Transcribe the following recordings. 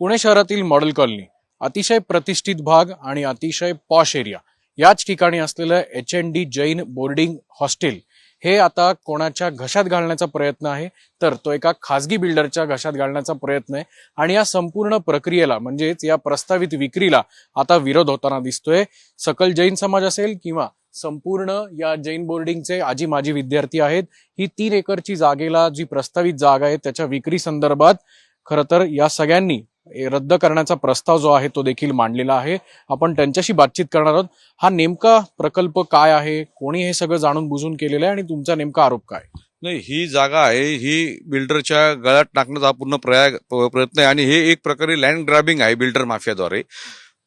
पुणे शहरातील model colony अतिशय प्रतिष्ठित भाग आणि अतिशय पॉश एरिया. याच ठिकाणी असलेलं H N D Jain boarding hostel हे आता कोणाच्या घशात घालण्याचा प्रयत्न आहे? तर तो एका खासगी बिल्डरच्या घशात घालण्याचा प्रयत्न आहे. आणि या संपूर्ण प्रक्रियेला म्हणजेच या प्रस्तावित विक्रीला आता विरोध होताना दिसतोय. सकल जैन समाज असेल किंवा संपूर्ण या जैन बोर्डिंगचे आजी माजी विद्यार्थी आहेत ही तीन एकरची जागेला जी प्रस्तावित जागा आहे त्याच्या विक्री संदर्भात खरं तर या सगळ्यांनी रद्द करण्याचा प्रस्ताव जो आहे तो देखील मांडलेला आहे. आपण त्यांच्याशी बातचीत करणार आहोत. हा नेमका प्रकल्प काय आहे? कोणी हे सगळं जाणून बुजून केलेलं आहे आणि तुमचा नेमका आरोप काय? नाही ही जागा आहे. ही बिल्डरच्या गळ्यात टाकण्याचा हा पूर्ण प्रयाग प्रयत्न आहे. आणि हे एक प्रकारे लँड ग्रॅबिंग आहे बिल्डर माफियाद्वारे.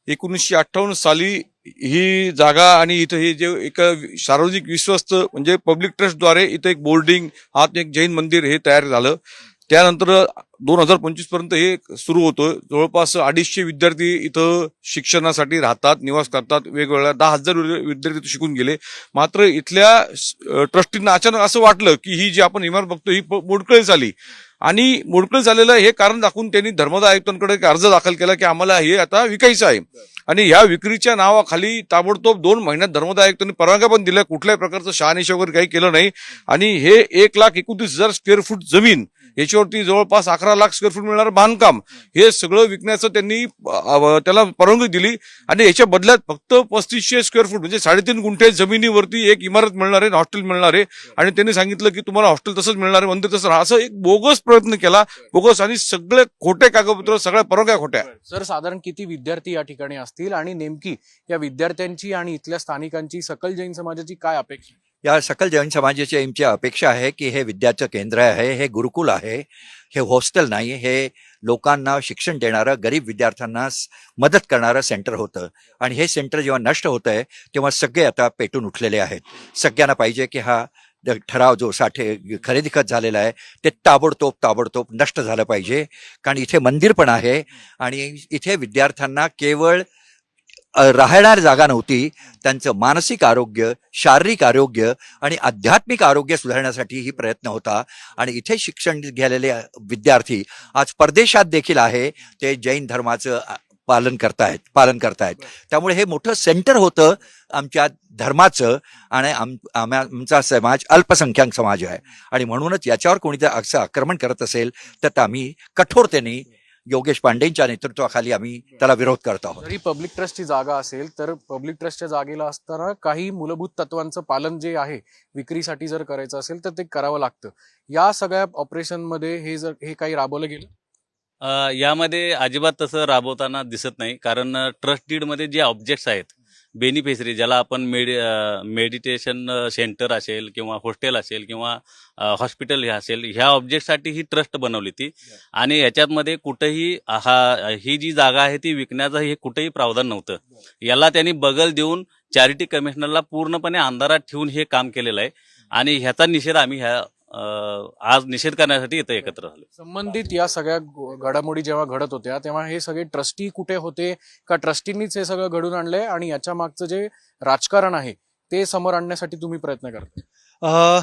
एकोणीसशे अठ्ठावन्न साली ही जागा आणि इथं हे जे एक सार्वजनिक विश्वस्त म्हणजे पब्लिक ट्रस्टद्वारे इथं एक बोर्डिंग आत एक जैन मंदिर हे तयार झालं. त्यानंतर दोन हजार पंचवीसपर्यंत हे सुरू होतं. जवळपास अडीचशे विद्यार्थी इथं शिक्षणासाठी राहतात निवास करतात. वेगवेगळ्या दहा हजार विद्यार्थी शिकून गेले. मात्र इथल्या ट्रस्टींना अचानक असं वाटलं की ही जी आपण इमारत बघतो ही प- झाली आणि मोडकळी झालेलं हे कारण दाखवून त्यांनी धर्मदा आयुक्तांकडे अर्ज दाखल केला की आम्हाला हे आता विकायचं आहे. आणि ह्या विक्रीच्या नावाखाली ताबडतोब दोन महिन्यात धर्मदा आयुक्तांनी परवानग्या पण दिल्या. कुठल्याही प्रकारचं शहानिशा वगैरे काही केलं नाही. आणि हे एक लाख एकोणतीस हजार स्क्वेअर फूट जमीन याच्यावरती जवळपास अकरा लाख स्क्वेअर फूट मिळणारं बांधकाम. हे सगळं विकण्याचं त्यांनी त्याला परवानगी दिली. आणि याच्या बदल्यात फक्त पस्तीसशे स्क्वेअर फूट म्हणजे साडेतीन गुंठे जमिनीवरती एक इमारत मिळणार आहे हॉस्टेल मिळणार आहे. आणि त्यांनी सांगितलं की तुम्हाला हॉस्टेल तसंच मिळणार आहे मंदिर तसं राहा. असं एक बोगस प्रयत्न केला. बोगस आणि सगळे खोटे कागदपत्र सगळ्या परवानग्या खोट्या. सर साधारण किती विद्यार्थी या ठिकाणी असतील? आणि नेमकी या विद्यार्थ्यांची आणि इथल्या स्थानिकांची सकल जैन समाजाची काय अपेक्षा या सकल जैन समाजाची आमची अपेक्षा आहे की हे विद्याचं केंद्र आहे हे गुरुकुल आहे हे हॉस्टेल नाही हे लोकांना शिक्षण देणारं गरीब विद्यार्थ्यांना मदत करणारं सेंटर होतं. आणि हे सेंटर जेव्हा नष्ट होत आहे तेव्हा सगळे आता पेटून उठलेले आहेत. सगळ्यांना पाहिजे की हा ठराव जो साठे खरेदी खत झालेला आहे ते ताबडतोब ताबडतोब नष्ट झालं पाहिजे. कारण इथे मंदिर पण आहे आणि इथे विद्यार्थ्यांना केवळ राहणार जागा नव्हती. त्यांचं मानसिक आरोग्य शारीरिक आरोग्य आणि आध्यात्मिक आरोग्य सुधारण्यासाठी ही प्रयत्न होता. आणि इथे शिक्षण घ्यालेले विद्यार्थी आज परदेशात देखील आहे. ते जैन धर्माचं पालन करतायत पालन करतायत. त्यामुळे हे मोठं सेंटर होतं आमच्या धर्माचं आणि आम आम्हा आमचा समाज अल्पसंख्याक समाज आहे. आणि म्हणूनच याच्यावर कोणी जर असं आक्रमण करत असेल तर आम्ही कठोरतेने योगेश पांडेंच्या नेतृत्वाखाली आम्ही त्याला विरोध करत आहोत. जरी पब्लिक ट्रस्टची जागा असेल तर पब्लिक ट्रस्टच्या जागेला असताना काही मूलभूत तत्वांचं पालन जे आहे विक्रीसाठी जर करायचं असेल तर ते करावं लागतं. या सगळ्या ऑपरेशनमध्ये हे जर हे काही राबवलं गेलं? अ, यामध्ये अजिबात तसं राबवताना दिसत नाही कारण ट्रस्ट डीडमध्ये जे ऑब्जेक्ट्स आहेत बेनिफिशरी ज्याला आपण मेडि मेडिटेशन सेंटर असेल किंवा हॉस्टेल असेल किंवा हॉस्पिटल हे असेल ह्या ऑब्जेक्टसाठी ही ट्रस्ट बनवली ती. आणि याच्यामध्ये कुठंही हा ही जी जागा आहे ती विकण्याचं हे कुठेही प्रावधान नव्हतं. याला त्यांनी बगल देऊन चॅरिटी कमिशनरला पूर्णपणे अंधारात ठेवून हे काम केलेलं आहे. आणि ह्याचा निषेध आम्ही ह्या आज निषेध करण्यासाठी इथं एकत्र झालो संबंधित या सगळ्या घडामोडी जेव्हा घडत होत्या तेव्हा हे सगळे ट्रस्टी कुठे होते? का ट्रस्टींनीच हे सगळं घडून आणलंय? आणि याच्या मागचं जे राजकारण आहे ते समोर आणण्यासाठी तुम्ही प्रयत्न करता? अ,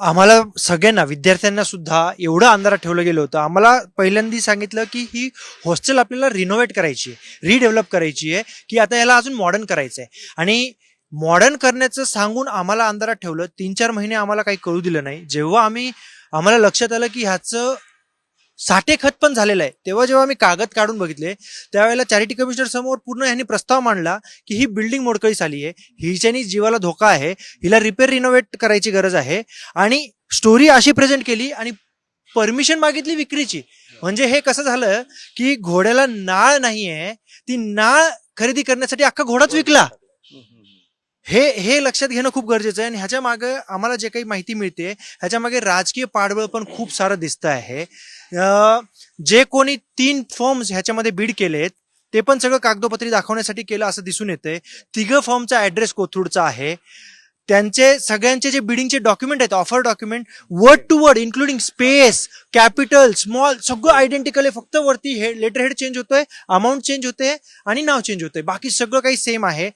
आम्हाला सगळ्यांना विद्यार्थ्यांना सुद्धा एवढं अंधारात ठेवलं गेलं होतं. आम्हाला पहिल्यांदा सांगितलं की ही हॉस्टेल आपल्याला रिनोव्हेट करायची आहे रिडेव्हलप करायची आहे की आता याला अजून मॉडर्न करायचं आहे आणि मॉडर्न करण्याचं सांगून आम्हाला अंधारात ठेवलं. तीन चार महिने आम्हाला काही कळू दिलं नाही. जेव्हा आम्ही आम्हाला लक्षात आलं की ह्याचं साठे खत पण झालेलं आहे. तेव्हा जेव्हा आम्ही कागद काढून बघितले त्यावेळेला चॅरिटी कमिशनर समोर पूर्ण यांनी प्रस्ताव मांडला की ही बिल्डिंग मोडकळीस आली आहे. हिच्यानी जीवाला धोका आहे हिला रिपेअर रिनोव्हेट करायची गरज आहे. आणि स्टोरी अशी प्रेझेंट केली आणि परमिशन मागितली विक्रीची. म्हणजे हे कसं झालं की घोड्याला नाळ नाहीये ती नाळ खरेदी करण्यासाठी अख्खा घोडाच विकला. हे हे लक्षात घेणं खूप गरजेचं आहे आणि ह्याच्या मागे आम्हाला जे काही माहिती मिळते ह्याच्या मागे राजकीय पाठबळ पण खूप सारं दिसतं आहे. जे कोणी तीन फॉर्म्स ह्याच्यामध्ये बीड केलेत ते पण सगळं कागदोपत्री दाखवण्यासाठी केलं असं दिसून येतंय. तिघं फॉर्मचा ऍड्रेस कोथरूडचा आहे. त्यांचे सगळ्यांचे जे बिडिंगचे डॉक्युमेंट आहेत offer document word to word including space capital small सगळं आयडेंटिकल आहे. फक्त वरती हेड लेटर हेड चेंज होतोय अमाऊंट चेंज होते आणि नाव चेंज होतंय. बाकी सगळं काही सेम आहे.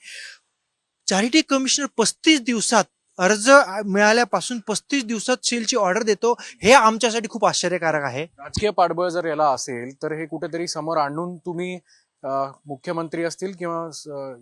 चॅरिटी कमिशनर पस्तीस दिवसात अर्ज मिळाल्यापासून पस्तीस दिवसात सेलची ऑर्डर देतो हे आमच्यासाठी खूप आश्चर्यकारक आहे. राजकीय पाठबळ जर याला असेल तर हे कुठेतरी समोर आणून तुम्ही मुख्यमंत्री असतील किंवा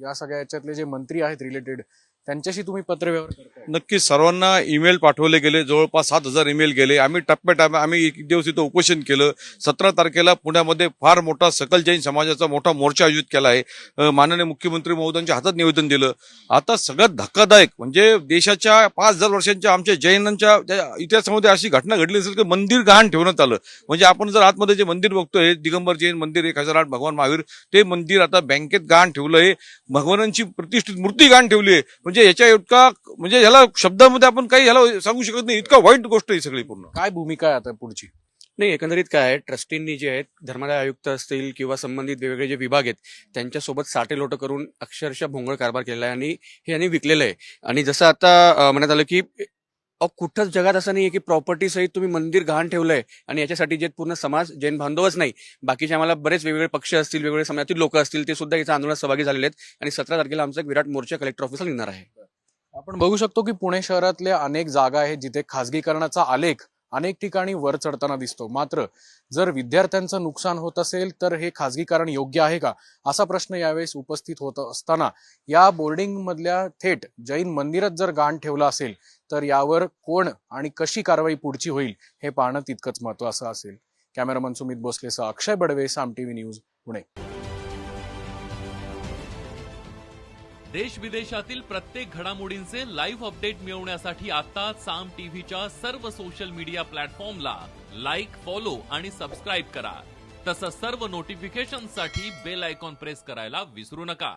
या सगळ्या याच्यातले जे मंत्री आहेत रिलेटेड त्यांच्याशी तुम्ही पत्रव्यवहार करताय. सर्वांना ईमेल पाठवले गेले जवळपास सात हजार ईमेल गेले. आम्ही टप्प्याटप्प्या आम्ही एक दिवस इथं उपोषण केलं. सतरा तारखेला पुण्यामध्ये फार मोठा सकल जैन समाजाचा मोठा मोर्चा आयोजित केला आहे. माननीय मुख्यमंत्री महोदयांच्या हातात निवेदन दिलं. आता सगळ्यात धक्कादायक म्हणजे देशाच्या पाच हजार वर्षांच्या आमच्या जैनांच्या इतिहासामध्ये अशी घटना घडली असेल की मंदिर गहाण ठेवण्यात आलं. म्हणजे आपण जर आतमध्ये जे मंदिर बघतोय दिगंबर जैन मंदिर एक हजार आठ भगवान महावीर ते मंदिर आता बँकेत गहाण ठेवलंय भगवानांची प्रतिष्ठित मूर्ती गहाण ठेवली आहे. म्हणजे म्हणजे याच्या इतका म्हणजे ह्याला शब्दामध्ये आपण काही ह्याला सांगू शकत नाही. इतका वाईट गोष्ट आहे ही सगळी पूर्ण. काय भूमिका आहे आता पुढची? नाही एकंदरीत काय आहे ट्रस्टींनी जे आहेत धर्मादाय आयुक्त असतील किंवा संबंधित वेगवेगळे जे विभाग आहेत त्यांच्यासोबत साटे लोट करून अक्षरशः भोंगळ कारभार केलेला आहे आणि हे यांनी विकलेलं आहे. आणि जसं आता म्हणण्यात आलं की अहो, कुठंच जगात असं नाहीये की प्रॉपर्टी सहित तुम्ही मंदिर गहाण ठेवलंय आणि याच्यासाठी जे पूर्ण समाज जैन बांधवच नाही बाकीचे आम्हाला बरेच वेगवेगळे पक्ष असतील वेगवेगळे समाजातील लोक असतील ते सुद्धा याच्या आंदोलनात सहभागी झालेले आहेत. आणि सतरा तारखेला आमचा एक विराट मोर्चा कलेक्टर ऑफिसला निघणार आहे. आपण बघू शकतो की पुणे शहरातल्या अनेक जागा आहेत जिथे खासगीकरणाचा आलेख अनेक ठिकाणी वर चढताना दिसतो. मात्र जर विद्यार्थ्यांचं नुकसान होत असेल तर हे खासगीकरण योग्य आहे का? असा प्रश्न यावेळेस उपस्थित होत असताना या बोर्डिंग मधल्या थेट जैन मंदिरात जर गाण ठेवलं असेल तर यावर कोण आणि कशी कारवाई पुढची होईल हे पाहणं तितकंच महत्वाचं असेल. कॅमेरामन सुमित भोसलेसह अक्षय बडवे साम टीव्ही न्यूज पुणे. देश विदेशातील प्रत्येक घडामोडींचे लाईव्ह अपडेट मिळवण्यासाठी आता साम टीव्हीच्या सर्व सोशल मीडिया प्लॅटफॉर्मला लाईक फॉलो आणि सबस्क्राईब करा. तसंच सर्व नोटिफिकेशनसाठी बेल आयकॉन प्रेस करायला विसरू नका.